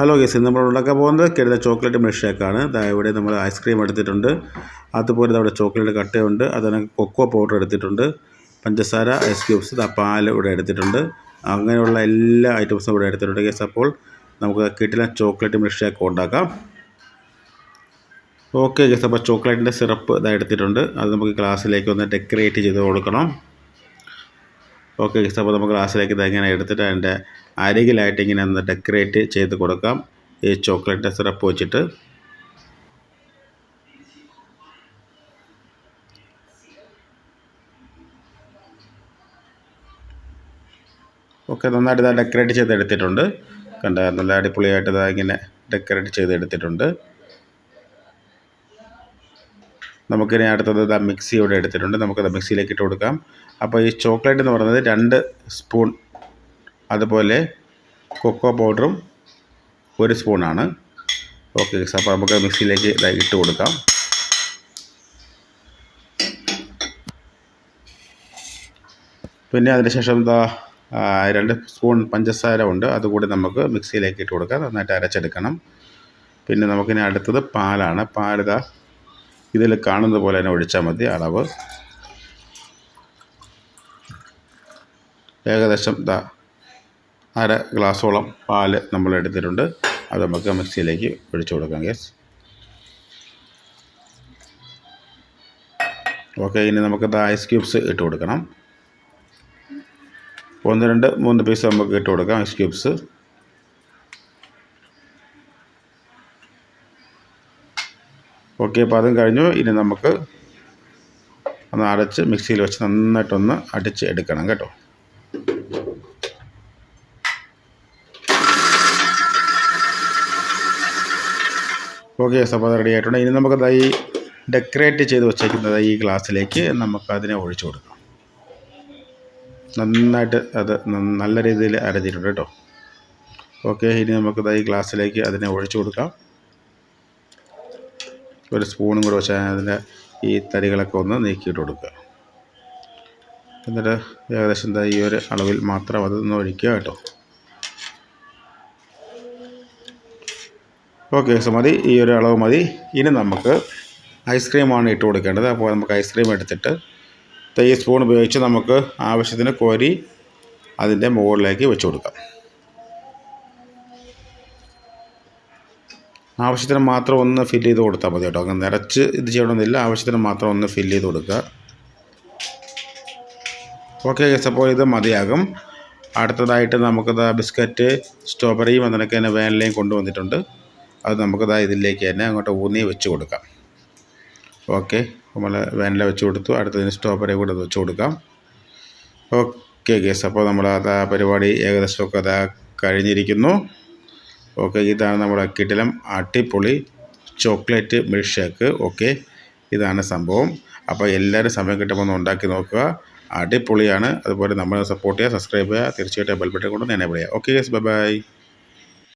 Hello guys നമ്മൾ ഉണ്ടാക്കാൻ പോകുന്നത് കരുത ചോക്ലേറ്റ് മിൽക്ക് ഷേക്കാണ് ഇവിടെ നമ്മൾ ഐസ്ക്രീം എടുത്തിട്ടുണ്ട്. അതുപോലെ അവിടെ ചോക്ലേറ്റ് കട്ടയുണ്ട്. അതിന് കൊക്കോ പൗഡർ എടുത്തിട്ടുണ്ട്. പഞ്ചസാര ഐസ് ക്യൂബ്സ് പാൽ ഇവിടെ എടുത്തിട്ടുണ്ട്. അങ്ങനെയുള്ള എല്ലാ ഐറ്റംസും ഇവിടെ എടുത്തിട്ടുണ്ട് ഗേസ് അപ്പോൾ നമുക്ക് കിട്ടില്ല ചോക്ലേറ്റ് മിൽക്ക് ഷേക്ക് ഉണ്ടാക്കാം. ഓക്കെ ഗേസ് അപ്പോൾ ചോക്ലേറ്റിന്റെ സിറപ്പ് ഇതാ എടുത്തിട്ടുണ്ട്. അത് നമുക്ക് ഗ്ലാസ്സിലേക്ക് ഒന്ന് ഡെക്കറേറ്റ് ചെയ്ത് കൊടുക്കണം. ഓക്കെ ഗേസ് അപ്പോൾ നമുക്ക് ഗ്ലാസ്സിലേക്ക് ഇത് ഇങ്ങനെ എടുത്തിട്ട് അതിന്റെ അരികിലായിട്ട് ഇങ്ങനെ ഒന്ന് ഡെക്കറേറ്റ് ചെയ്ത് കൊടുക്കാം. ഈ ചോക്ലേറ്റ് സിറപ്പ് വെച്ചിട്ട്. ഓക്കെ നന്നായിട്ട് ഇതാ ഡെക്കറേറ്റ് ചെയ്ത് എടുത്തിട്ടുണ്ട് കണ്ട? നല്ല അടിപൊളിയായിട്ട് ഇതാ ഇങ്ങനെ ഡെക്കറേറ്റ് ചെയ്ത് എടുത്തിട്ടുണ്ട് നമുക്കിനി അടുത്തത് ദ മിക്സി ഇവിടെ എടുത്തിട്ടുണ്ട്. നമുക്കത് മിക്സിയിലേക്ക് ഇട്ട് കൊടുക്കാം. അപ്പോൾ ഈ ചോക്ലേറ്റ് എന്ന് പറയുന്നത് രണ്ട് സ്പൂൺ അതുപോലെ കൊക്കോ പൗഡറും ഒരു സ്പൂണാണ്. ഓക്കെ അപ്പോൾ നമുക്ക് മിക്സിയിലേക്ക് ഇട്ട് കൊടുക്കാം. പിന്നെ അതിനുശേഷം എന്താ രണ്ട് സ്പൂൺ പഞ്ചസാര ഉണ്ട്. അതുകൂടി നമുക്ക് മിക്സിയിലേക്ക് ഇട്ട് കൊടുക്കാം. നന്നായിട്ട് അരച്ചെടുക്കണം. പിന്നെ നമുക്കിനി അടുത്തത് പാലാണ്. പാലിതാ ഇതിൽ കാണുന്ന പോലെ തന്നെ ഒഴിച്ചാൽ മതി അളവ്. ഏകദേശം ദാ അര ഗ്ലാസോളം പാൽ നമ്മൾ എടുത്തിട്ടുണ്ട്. അത് നമുക്ക് മിക്സിയിലേക്ക് ഒഴിച്ചു കൊടുക്കാം ഗ്യാസ് ഓക്കെ ഇനി നമുക്ക് ഐസ് ക്യൂബ്സ് ഇട്ട് കൊടുക്കണം. ഒന്ന് രണ്ട് മൂന്ന് പീസ് നമുക്ക് ഇട്ട് കൊടുക്കാം ഐസ് ക്യൂബ്സ് ഓക്കെ അപ്പോൾ അതും കഴിഞ്ഞു. ഇനി നമുക്ക് ഒന്ന് അടച്ച് മിക്സിയിൽ വെച്ച് നന്നായിട്ടൊന്ന് അടിച്ച് എടുക്കണം കേട്ടോ. ഓക്കെ അപ്പോൾ റെഡി ആയിട്ടുണ്ട്. ഇനി നമുക്കത് ഈ ഡെക്കറേറ്റ് ചെയ്ത് വെച്ചേക്കുന്നത് ഈ ഗ്ലാസ്സിലേക്ക് നമുക്കതിനെ ഒഴിച്ചു കൊടുക്കാം. നന്നായിട്ട് അത് നല്ല രീതിയിൽ അരഞ്ഞിട്ടുണ്ട് കേട്ടോ. ഓക്കെ ഇനി നമുക്കത് ഈ ഗ്ലാസ്സിലേക്ക് അതിനെ ഒഴിച്ചു കൊടുക്കാം. ഒരു സ്പൂണും കൂടെ വെച്ചാൽ അതിന്റെ ഈ തരികളൊക്കെ ഒന്ന് നീക്കിയിട്ട് കൊടുക്കുക. എന്നിട്ട് ഏകദേശം എന്താ ഈ ഒരു അളവിൽ മാത്രം അതൊന്ന് ഒഴിക്കുക കേട്ടോ. ഓക്കെ സോ മതി. ഈ ഒരു അളവ് മതി. ഇനി നമുക്ക് ഐസ്ക്രീമാണ് ഇട്ട് കൊടുക്കേണ്ടത്. അപ്പോൾ നമുക്ക് ഐസ്ക്രീം എടുത്തിട്ട് തൈ സ്പൂൺ ഉപയോഗിച്ച് നമുക്ക് ആവശ്യത്തിന് കോരി അതിന്റെ മുകളിലേക്ക് വെച്ച് കൊടുക്കാം. ആവശ്യത്തിന് മാത്രം ഒന്ന് ഫില്ല് ചെയ്ത് കൊടുത്താൽ മതി കേട്ടോ. അങ്ങനെ നിറച്ച് ഇത് ചെയ്യണമെന്നില്ല. ആവശ്യത്തിന് മാത്രം ഒന്ന് ഫില്ല് ചെയ്ത് കൊടുക്കുക. ഓക്കെ ഗസ് അപ്പോൾ ഇത് മതിയാകും. അടുത്തതായിട്ട് നമുക്കത് ബിസ്ക്കറ്റ് സ്ട്രോബെറിയും അതിനൊക്കെ തന്നെ വാനിലയും കൊണ്ടുവന്നിട്ടുണ്ട്. അത് നമുക്കത് ഇതിലേക്ക് തന്നെ അങ്ങോട്ട് ഊന്നി വെച്ച് കൊടുക്കാം. ഓക്കെ നമ്മൾ വാനില വെച്ച് കൊടുത്തു. അടുത്തതിന് സ്ട്രോബെറി കൂടെ വെച്ച് കൊടുക്കാം. ഓക്കെ ഗസ് അപ്പോൾ നമ്മൾ അതാ പരിപാടി ഏകദേശമൊക്കെ അതാ കഴിഞ്ഞിരിക്കുന്നു. ഓക്കെ ഇതാണ് നമ്മുടെ കിടിലം അടിപൊളി ചോക്ലേറ്റ് മിൽക്ക് ഷേക്ക് ഓക്കെ ഇതാണ് സംഭവം. അപ്പോൾ എല്ലാവരും സമയം കിട്ടുമ്പോൾ ഒന്ന് ഉണ്ടാക്കി നോക്കുക. അടിപൊളിയാണ്. അതുപോലെ നമ്മളെ സപ്പോർട്ട് ചെയ്യുക സബ്സ്ക്രൈബ് ചെയ്യുക. തീർച്ചയായിട്ടും ബെൽബട്ടൺ കൊണ്ട് എന്നെ വിളിക്കുക. Okay yes bye bye